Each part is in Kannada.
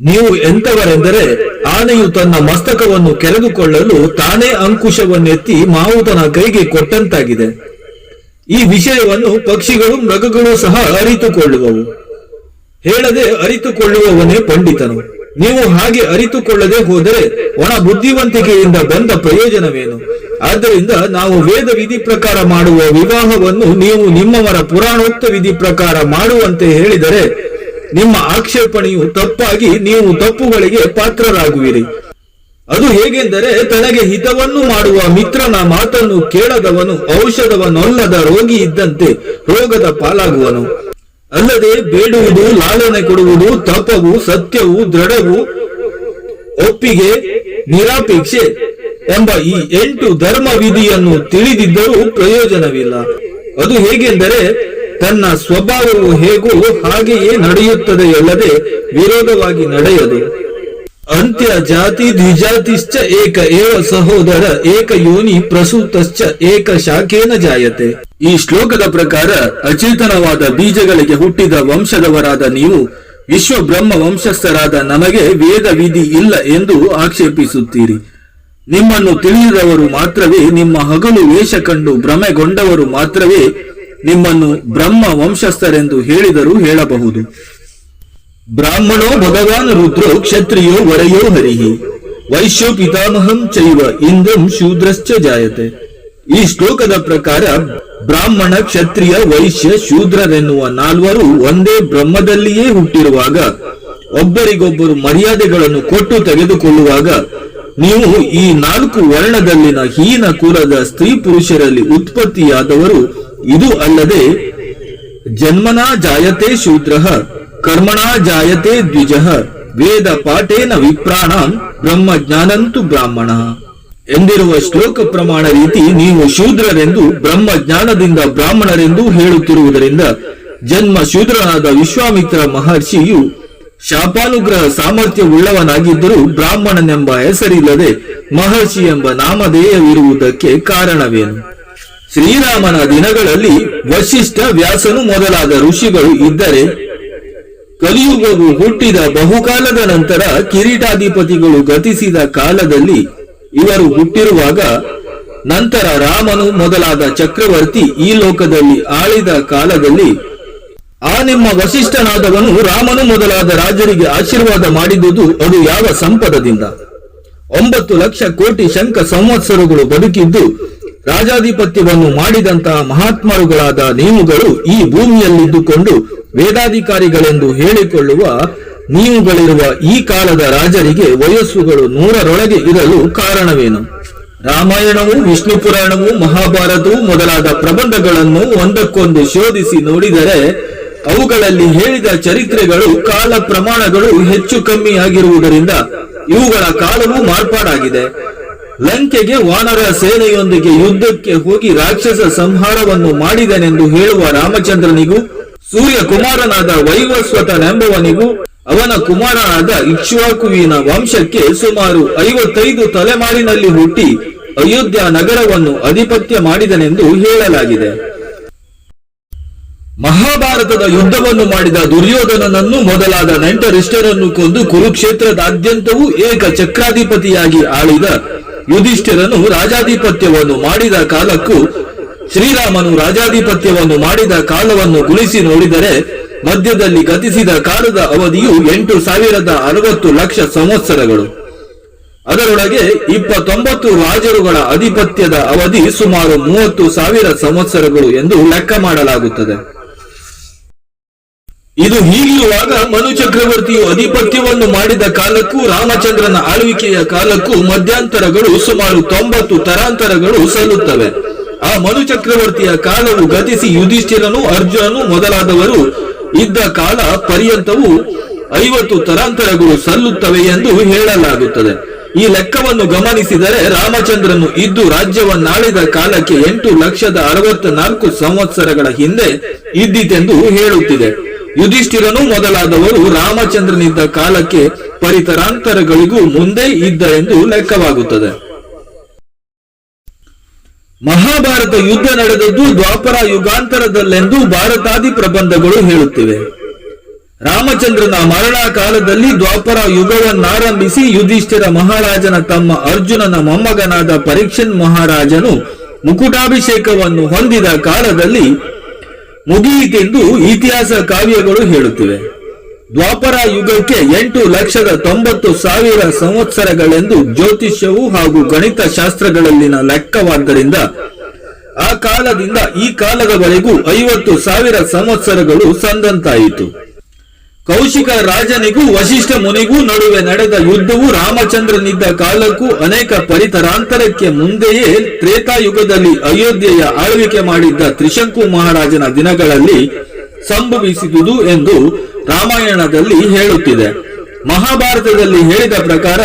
ನೀವು ಎಂತವರೆಂದರೆ ಆನೆಯು ತನ್ನ ಮಸ್ತಕವನ್ನು ಕೆರೆದುಕೊಳ್ಳಲು ತಾನೇ ಅಂಕುಶವನ್ನೆತ್ತಿ ಮಾವುತನ ಕೈಗೆ ಕೊಟ್ಟಂತಾಗಿದೆ. ಈ ವಿಷಯವನ್ನು ಪಕ್ಷಿಗಳು ಮೃಗಗಳು ಸಹ ಅರಿತುಕೊಳ್ಳುವವು. ಹೇಳದೆ ಅರಿತುಕೊಳ್ಳುವವನೇ ಪಂಡಿತನು. ನೀವು ಹಾಗೆ ಅರಿತುಕೊಳ್ಳದೆ ಹೋದರೆ ಒಣ ಬುದ್ಧಿವಂತಿಕೆಯಿಂದ ಬಂದ ಪ್ರಯೋಜನವೇನು? ಆದ್ದರಿಂದ ನಾವು ವೇದ ವಿಧಿ ಪ್ರಕಾರ ಮಾಡುವ ವಿವಾಹವನ್ನು ನೀವು ನಿಮ್ಮವರ ಪುರಾಣೋಕ್ತ ವಿಧಿ ಪ್ರಕಾರ ಮಾಡುವಂತೆ ಹೇಳಿದರೆ ನಿಮ್ಮ ಆಕ್ಷೇಪಣೆಯು ತಪ್ಪಾಗಿ ನೀವು ತಪ್ಪುಗಳಿಗೆ ಪಾತ್ರರಾಗುವಿರಿ. ಅದು ಹೇಗೆಂದರೆ ತನಗೆ ಹಿತವನ್ನು ಮಾಡುವ ಮಿತ್ರನ ಮಾತನ್ನು ಕೇಳದವನು ಔಷಧವನ್ನೊಲ್ಲದ ರೋಗಿ ಇದ್ದಂತೆ ರೋಗದ ಪಾಲಾಗುವನು. ಅಲ್ಲದೆ ಬೇಡುವುದು, ಲಾಲನೆ ಕೊಡುವುದು, ತಪವು, ಸತ್ಯವು, ದೃಢವು, ಒಪ್ಪಿಗೆ, ನಿರಾಪೇಕ್ಷೆ ಎಂಬ ಈ ಎಂಟು ಧರ್ಮ ವಿಧಿಯನ್ನು ತಿಳಿದಿದ್ದರೂ ಪ್ರಯೋಜನವಿಲ್ಲ. ಅದು ಹೇಗೆಂದರೆ ತನ್ನ ಸ್ವಭಾವವು ಹೇಗೋ ಹಾಗೆಯೇ ನಡೆಯುತ್ತದೆಯಲ್ಲದೆ ವಿರೋಧವಾಗಿ ನಡೆಯದು. ಅಂತ್ಯ ಜಾತಿ ದ್ವಿಜಾತಿಶ್ಚ ಏಕ ಏವ ಸಹೋದರ ಏಕ ಯೋನಿ ಪ್ರಸೂತಶ್ಚ ಏಕ ಶಾಖೇನ ಜಾಯತೆ. ಈ ಶ್ಲೋಕದ ಪ್ರಕಾರ ಅಚೇತನವಾದ ಬೀಜಗಳಿಗೆ ಹುಟ್ಟಿದ ವಂಶದವರಾದ ನೀವು ವಿಶ್ವ ಬ್ರಹ್ಮ ವಂಶಸ್ಥರಾದ ನಮಗೆ ವೇದ ವಿಧಿ ಇಲ್ಲ ಎಂದು ಆಕ್ಷೇಪಿಸುತ್ತೀರಿ. ನಿಮ್ಮನ್ನು ತಿಳಿಯದವರು ಮಾತ್ರವೇ, ನಿಮ್ಮ ಹಗಲು ವೇಷ ಕಂಡು ಭ್ರಮೆಗೊಂಡವರು ಮಾತ್ರವೇ ನಿಮ್ಮನ್ನು ಬ್ರಹ್ಮ ವಂಶಸ್ಥರೆಂದು ಹೇಳಿದರೂ ಹೇಳಬಹುದು. ಬ್ರಾಹ್ಮಣೋ ಭಗವಾನ್ ರುದ್ರೋ ಕ್ಷತ್ರಿಯೋ ವರಯೋ ಹರಿಹಿ. ವೈಶ್ಯೋ ಪಿತಾಮಹಂ ಚೈವ ಇಂದ್ರಂ ಶೂದ್ರಶ್ಚ ಜಾಯತೆ. ಈ ಶ್ಲೋಕದ ಪ್ರಕಾರ ಬ್ರಾಹ್ಮಣ, ಕ್ಷತ್ರಿಯ, ವೈಶ್ಯ, ಶೂದ್ರರೆನ್ನುವ ನಾಲ್ವರು ಒಂದೇ ಬ್ರಹ್ಮದಲ್ಲಿಯೇ ಹುಟ್ಟಿರುವಾಗ, ಒಬ್ಬರಿಗೊಬ್ಬರು ಮರ್ಯಾದೆಗಳನ್ನು ಕೊಟ್ಟು ತೆಗೆದುಕೊಳ್ಳುವಾಗ, ನೀವು ಈ ನಾಲ್ಕು ವರ್ಣದಲ್ಲಿನ ಹೀನ ಕುಲದ ಸ್ತ್ರೀ ಪುರುಷರಲ್ಲಿ ಉತ್ಪತ್ತಿಯಾದವರು ಇದು ಅಲ್ಲದೆ ಜನ್ಮನಾ ಜಾಯತೆ ಶೂದ್ರ ಕರ್ಮಣಾ ಜಾಯತೆ ದ್ವಿಜ, ವೇದ ಪಾಠೇನ ವಿಪ್ರಾಣ ಬ್ರಹ್ಮ ಜ್ಞಾನಂತು ಬ್ರಾಹ್ಮಣ. ಎಂದಿರುವ ಶ್ಲೋಕ ಪ್ರಮಾಣ ರೀತಿ ನೀವು ಶೂದ್ರರೆಂದು, ಬ್ರಹ್ಮ ಜ್ಞಾನದಿಂದ ಬ್ರಾಹ್ಮಣರೆಂದು ಹೇಳುತ್ತಿರುವುದರಿಂದ ಜನ್ಮ ಶೂದ್ರನಾದ ವಿಶ್ವಾಮಿತ್ರ ಮಹರ್ಷಿಯು ಶಾಪಾನುಗ್ರಹ ಸಾಮರ್ಥ್ಯವುಳ್ಳವನಾಗಿದ್ದರೂ ಬ್ರಾಹ್ಮಣನೆಂಬ ಹೆಸರಿಲ್ಲದೆ ಮಹರ್ಷಿ ಎಂಬ ನಾಮಧೇಯವಿರುವುದಕ್ಕೆ ಕಾರಣವೇನು? ಶ್ರೀರಾಮನ ದಿನಗಳಲ್ಲಿ ವಶಿಷ್ಠ ವ್ಯಾಸನು ಮೊದಲಾದ ಋಷಿಗಳು ಇದ್ದರೆ ಕಲಿಯುಗವು ಹುಟ್ಟಿದ ಬಹುಕಾಲದ ನಂತರ ಕಿರೀಟಾಧಿಪತಿಗಳು ಗತಿಸಿದ ಕಾಲದಲ್ಲಿ ಇವರು ಹುಟ್ಟಿರುವಾಗ ನಂತರ ರಾಮನು ಮೊದಲಾದ ಚಕ್ರವರ್ತಿ ಈ ಲೋಕದಲ್ಲಿ ಆಳಿದ ಕಾಲದಲ್ಲಿ ಆ ನಿಮ್ಮ ವಶಿಷ್ಠನಾದವನು ರಾಮನು ಮೊದಲಾದ ರಾಜರಿಗೆ ಆಶೀರ್ವಾದ ಮಾಡಿದುದು ಅದು ಯಾವ ಸಂಪದದಿಂದ? ಒಂಬತ್ತು ಲಕ್ಷ ಕೋಟಿ ಶಂಕ ಸಂವತ್ಸರಗಳು ಬದುಕಿದ್ದು ರಾಜಾಧಿಪತ್ಯವನ್ನು ಮಾಡಿದಂತಹ ಮಹಾತ್ಮರುಗಳಾದ ನೀವುಗಳು ಈ ಭೂಮಿಯಲ್ಲಿದ್ದುಕೊಂಡು ವೇದಾಧಿಕಾರಿಗಳೆಂದು ಹೇಳಿಕೊಳ್ಳುವ ನೀವುಗಳಿರುವ ಈ ಕಾಲದ ರಾಜರಿಗೆ ವಯಸ್ಸುಗಳು ನೂರರೊಳಗೆ ಇರಲು ಕಾರಣವೇನು? ರಾಮಾಯಣವು, ವಿಷ್ಣು ಪುರಾಣವು, ಮಹಾಭಾರತವು ಮೊದಲಾದ ಪ್ರಬಂಧಗಳನ್ನು ಒಂದಕ್ಕೊಂದು ಶೋಧಿಸಿ ನೋಡಿದರೆ ಅವುಗಳಲ್ಲಿ ಹೇಳಿದ ಚರಿತ್ರೆಗಳು ಕಾಲ ಪ್ರಮಾಣಗಳು ಹೆಚ್ಚು ಕಮ್ಮಿ ಆಗಿರುವುದರಿಂದ ಇವುಗಳ ಕಾಲವೂ ಮಾರ್ಪಾಡಾಗಿದೆ. ಲಂಕೆಗೆ ವಾನರ ಸೇನೆಯೊಂದಿಗೆ ಯುದ್ಧಕ್ಕೆ ಹೋಗಿ ರಾಕ್ಷಸ ಸಂಹಾರವನ್ನು ಮಾಡಿದನೆಂದು ಹೇಳುವ ರಾಮಚಂದ್ರನಿಗೂ ಸೂರ್ಯ ಕುಮಾರನಾದ ವೈವಸ್ವತನೆಂಬವನಿಗೂ ಅವನ ಕುಮಾರನಾದ ಇಕ್ಷ್ವಾಕುವಿನ ವಂಶಕ್ಕೆ ಸುಮಾರು ಐವತ್ತೈದು ತಲೆಮಾರಿನಲ್ಲಿ ಹುಟ್ಟಿ ಅಯೋಧ್ಯ ನಗರವನ್ನು ಅಧಿಪತ್ಯ ಮಾಡಿದನೆಂದು ಹೇಳಲಾಗಿದೆ. ಮಹಾಭಾರತದ ಯುದ್ಧವನ್ನು ಮಾಡಿದ ದುರ್ಯೋಧನನನ್ನು ಮೊದಲಾದ ನೆಂಟರಿಷ್ಟರನ್ನು ಕೊಂದು ಕುರುಕ್ಷೇತ್ರದಾದ್ಯಂತವೂ ಏಕ ಚಕ್ರಾಧಿಪತಿಯಾಗಿ ಆಳಿದ ಯುಧಿಷ್ಠಿರನು ರಾಜಾಧಿಪತ್ಯವನ್ನು ಮಾಡಿದ ಕಾಲಕ್ಕೂ, ಶ್ರೀರಾಮನು ರಾಜಾಧಿಪತ್ಯವನ್ನು ಮಾಡಿದ ಕಾಲವನ್ನು ಗುಣಿಸಿ ನೋಡಿದರೆ, ಮಧ್ಯದಲ್ಲಿ ಗತಿಸಿದ ಕಾಲದ ಅವಧಿಯು ಎಂಟು ಸಾವಿರದ ಅರವತ್ತು ಲಕ್ಷ ಸಂವತ್ಸರಗಳು. ಅದರೊಳಗೆ ಇಪ್ಪತ್ತೊಂಬತ್ತು ರಾಜರುಗಳ ಅಧಿಪತ್ಯದ ಅವಧಿ ಸುಮಾರು ಮೂವತ್ತು ಸಾವಿರ ಸಂವತ್ಸರಗಳು ಎಂದು ಲೆಕ್ಕ ಮಾಡಲಾಗುತ್ತದೆ. ಇದು ಹೀಗಿರುವಾಗ ಮನು ಚಕ್ರವರ್ತಿಯು ಅಧಿಪತ್ಯವನ್ನು ಮಾಡಿದ ಕಾಲಕ್ಕೂ ರಾಮಚಂದ್ರನ ಆಳ್ವಿಕೆಯ ಕಾಲಕ್ಕೂ ಮಧ್ಯಂತರಗಳು ಸುಮಾರು ತೊಂಬತ್ತು ತರಾಂತರಗಳು ಸಲ್ಲುತ್ತವೆ. ಆ ಮನು ಚಕ್ರವರ್ತಿಯ ಕಾಲವು ಗತಿಸಿ ಯುಧಿಷ್ಠಿರನು ಅರ್ಜುನನು ಮೊದಲಾದವರು ಇದ್ದ ಕಾಲ ಪರ್ಯಂತವು ಐವತ್ತು ತರಾಂತರಗಳು ಸಲ್ಲುತ್ತವೆ ಎಂದು ಹೇಳಲಾಗುತ್ತದೆ. ಈ ಲೆಕ್ಕವನ್ನು ಗಮನಿಸಿದರೆ ರಾಮಚಂದ್ರನು ಇದ್ದು ರಾಜ್ಯವನ್ನಾಳಿದ ಕಾಲಕ್ಕೆ ಎಂಟು ಲಕ್ಷದ ಅರವತ್ತ ನಾಲ್ಕು ಸಂವತ್ಸರಗಳ ಹಿಂದೆ ಇದ್ದಿತೆಂದು ಹೇಳುತ್ತಿದೆ. ಯುಧಿಷ್ಠಿರನು ಮೊದಲಾದವರು ರಾಮಚಂದ್ರನಿದ್ದ ಕಾಲಕ್ಕೆ ಪರಿತರಾಂತರಗಳಿಗೂ ಮುಂದೆ ಇದ್ದ ಎಂದು ಲೆಕ್ಕವಾಗುತ್ತದೆ. ಮಹಾಭಾರತ ಯುದ್ಧ ನಡೆದದ್ದು ದ್ವಾಪರ ಯುಗಾಂತರದಲ್ಲೆಂದು ಭಾರತಾದಿ ಪ್ರಬಂಧಗಳು ಹೇಳುತ್ತಿವೆ. ರಾಮಚಂದ್ರನ ಮರಣ ಕಾಲದಲ್ಲಿ ದ್ವಾಪರ ಯುಗವನ್ನಾರಂಭಿಸಿ ಯುಧಿಷ್ಠಿರ ಮಹಾರಾಜನ ತಮ್ಮ ಅರ್ಜುನನ ಮೊಮ್ಮಗನಾದ ಪರೀಕ್ಷನ್ ಮಹಾರಾಜನು ಮುಕುಟಾಭಿಷೇಕವನ್ನು ಹೊಂದಿದ ಕಾಲದಲ್ಲಿ ಮುಗಿಯಿತೆಂದು ಇತಿಹಾಸ ಕಾವ್ಯಗಳು ಹೇಳುತ್ತಿವೆ. ದ್ವಾಪರ ಯುಗಕ್ಕೆ ಎಂಟು ಲಕ್ಷದ ತೊಂಬತ್ತು ಸಾವಿರ ಸಂವತ್ಸರಗಳೆಂದು ಜ್ಯೋತಿಷ್ಯವು ಹಾಗೂ ಗಣಿತ ಶಾಸ್ತ್ರಗಳಲ್ಲಿನ ಲೆಕ್ಕವಾದ್ದರಿಂದ ಆ ಕಾಲದಿಂದ ಈ ಕಾಲದವರೆಗೂ ಐವತ್ತು ಸಾವಿರ ಸಂವತ್ಸರಗಳು ಸಂದಂತಾಯಿತು. ಕೌಶಿಕ ರಾಜನಿಗೂ ವಶಿಷ್ಠ ಮುನಿಗೂ ನಡುವೆ ನಡೆದ ಯುದ್ಧವು ರಾಮಚಂದ್ರನಿದ್ದ ಕಾಲಕ್ಕೂ ಅನೇಕ ಪರಿತರಾಂತರಕ್ಕೆ ಮುಂದೆಯೇ ತ್ರೇತಾಯುಗದಲ್ಲಿ ಅಯೋಧ್ಯೆಯ ಆಳ್ವಿಕೆ ಮಾಡಿದ್ದ ತ್ರಿಶಂಕು ಮಹಾರಾಜನ ದಿನಗಳಲ್ಲಿ ಸಂಭವಿಸಿದುದು ಎಂದು ರಾಮಾಯಣದಲ್ಲಿ ಹೇಳುತ್ತಿದೆ. ಮಹಾಭಾರತದಲ್ಲಿ ಹೇಳಿದ ಪ್ರಕಾರ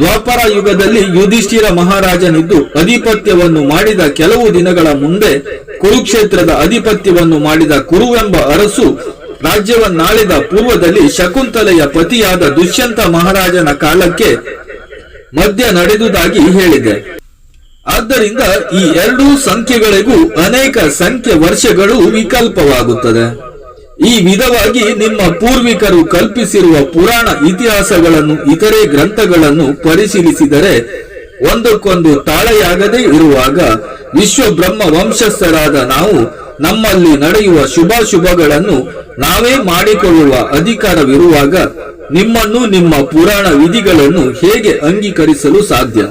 ದ್ವಾಪರ ಯುಗದಲ್ಲಿ ಯುಧಿಷ್ಠಿರ ಮಹಾರಾಜನಿದ್ದು ಅಧಿಪತ್ಯವನ್ನು ಮಾಡಿದ ಕೆಲವು ದಿನಗಳ ಮುಂದೆ ಕುರುಕ್ಷೇತ್ರದ ಅಧಿಪತ್ಯವನ್ನು ಮಾಡಿದ ಕುರುವೆಂಬ ಅರಸು ರಾಜ್ಯವನ್ನಾಳಿದ ಪೂರ್ವದಲ್ಲಿ ಶಕುಂತಲೆಯ ಪತಿಯಾದ ದುಷ್ಯಂತ ಮಹಾರಾಜನ ಕಾಲಕ್ಕೆ ಮಧ್ಯ ನಡೆದುದಾಗಿ ಹೇಳಿದೆ. ಆದ್ದರಿಂದ ಈ ಎರಡೂ ಸಂಖ್ಯೆಗಳಿಗೂ ಅನೇಕ ಸಂಖ್ಯೆ ವರ್ಷಗಳು ವಿಕಲ್ಪವಾಗುತ್ತದೆ. ಈ ವಿಧವಾಗಿ ನಿಮ್ಮ ಪೂರ್ವಿಕರು ಕಲ್ಪಿಸಿರುವ ಪುರಾಣ ಇತಿಹಾಸಗಳನ್ನು, ಇತರೆ ಗ್ರಂಥಗಳನ್ನು ಪರಿಶೀಲಿಸಿದರೆ ಒಂದಕ್ಕೊಂದು ತಾಳೆಯಾಗದೇ ಇರುವಾಗ ವಿಶ್ವ ಬ್ರಹ್ಮ ವಂಶಸ್ಥರಾದ ನಾವು ನಮ್ಮಲ್ಲಿ ನಡೆಯುವ ಶುಭಾಶುಭಗಳನ್ನು ನಾವೇ ಮಾಡಿಕೊಳ್ಳುವ ಅಧಿಕಾರವಿರುವಾಗ ನಿಮ್ಮನ್ನು ನಿಮ್ಮ ಪುರಾಣ ವಿಧಿಗಳನ್ನು ಹೇಗೆ ಅಂಗೀಕರಿಸಲು ಸಾಧ್ಯ?